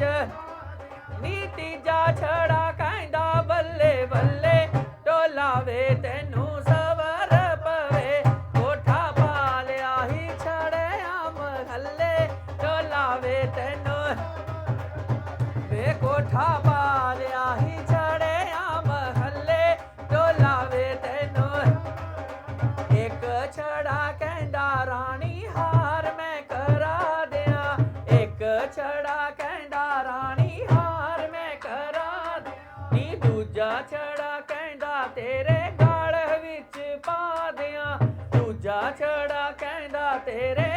ਵਿੱਚ ਨੀ ਤੀਜਾ ਛੜਾ ਕਹਿੰਦਾ ਬੱਲੇ ਬੱਲੇ ਟੋਲਾ ਵੇ ਤੈਨੂੰ ਸਵਰ ਪਵੇ। ਕੋਠਾ ਪਾ ਲਿਆ ਹੀ ਛੜਿਆ ਮਹੱਲੇ ਟੋਲਾ ਵੇ ਤੈਨੂੰ। ਵੇ ਕੋਠਾ ਪਾ ਲਿਆ ਹੀ ਛੜਿਆ ਮਹੱਲੇ ਟੋਲਾ ਵੇ ਤੈਨੂੰ। ਇੱਕ ਛੜਾ ਕਹਿੰਦਾ ਰਾਣੀ ਹਾਰ ਮੈਂ ਕਰਾ ਦਿਆਂ, ਇੱਕ ਛੜਾ ਨੀ ਦੂਜਾ ਛੜਾ ਕਹਿੰਦਾ ਤੇਰੇ ਗਲ ਵਿੱਚ ਪਾ ਦਿਆਂ। ਦੂਜਾ ਛੜਾ ਕਹਿੰਦਾ ਤੇਰੇ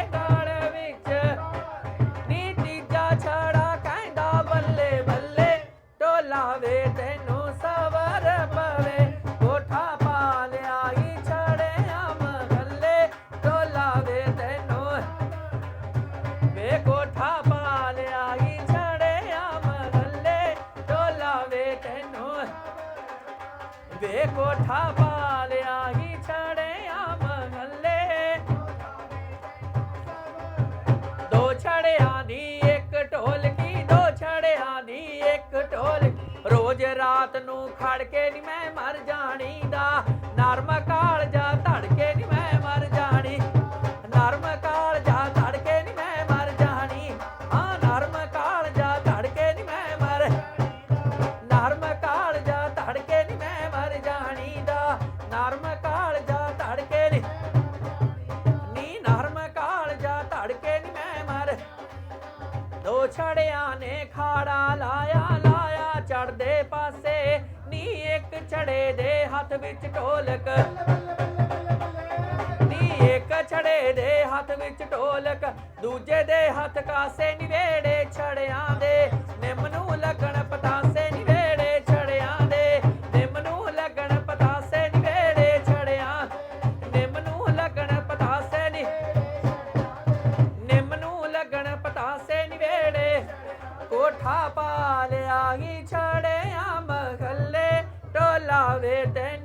ਵੇ ਕੋਠਾ ਪਾ ਲਿਆ ਹੀ ਛੜਿਆ ਮਹੱਲੇ। ਦੋ ਛੜਿਆਂ ਦੀ ਇੱਕ ਢੋਲਕੀ, ਦੋ ਛੜਿਆਂ ਦੀ ਇੱਕ ਢੋਲਕੀ। ਰੋਜ਼ ਰਾਤ ਨੂੰ ਖੜ ਕੇ ਨੀ ਮੈਂ ਮਰ ਜਾਣੀ ਦਾ ਨਰਮ ਕਾਲ ਕਾਲਜਾ ਧੜਕੇ ਨੀ ਛੜਿਆਂ ਨੇ ਖਾੜਾ ਲਾਇਆ ਲਾਇਆ ਚੜਦੇ ਪਾਸੇ। ਨੀ ਇੱਕ ਛੜੇ ਦੇ ਹੱਥ ਵਿੱਚ ਢੋਲਕ। ਨੀ ਇੱਕ ਛੜੇ ਦੇ ਹੱਥ ਵਿੱਚ ਢੋਲਕ। ਦੂਜੇ ਦੇ ਹੱਥ ਕਾਸੇ ਨਿਵੇੜੇ ਛੜਿਆਂ ਦੇ। ਨਿੰਮ ਨੂੰ ਲੱਗਣ ਬੈਠਾ ਪਾ ਲਿਆ ਹੀ ਛੜਿਆ ਮਖੱਲੇ ਢੋਲਾ ਵੇ ਤੈਨੂੰ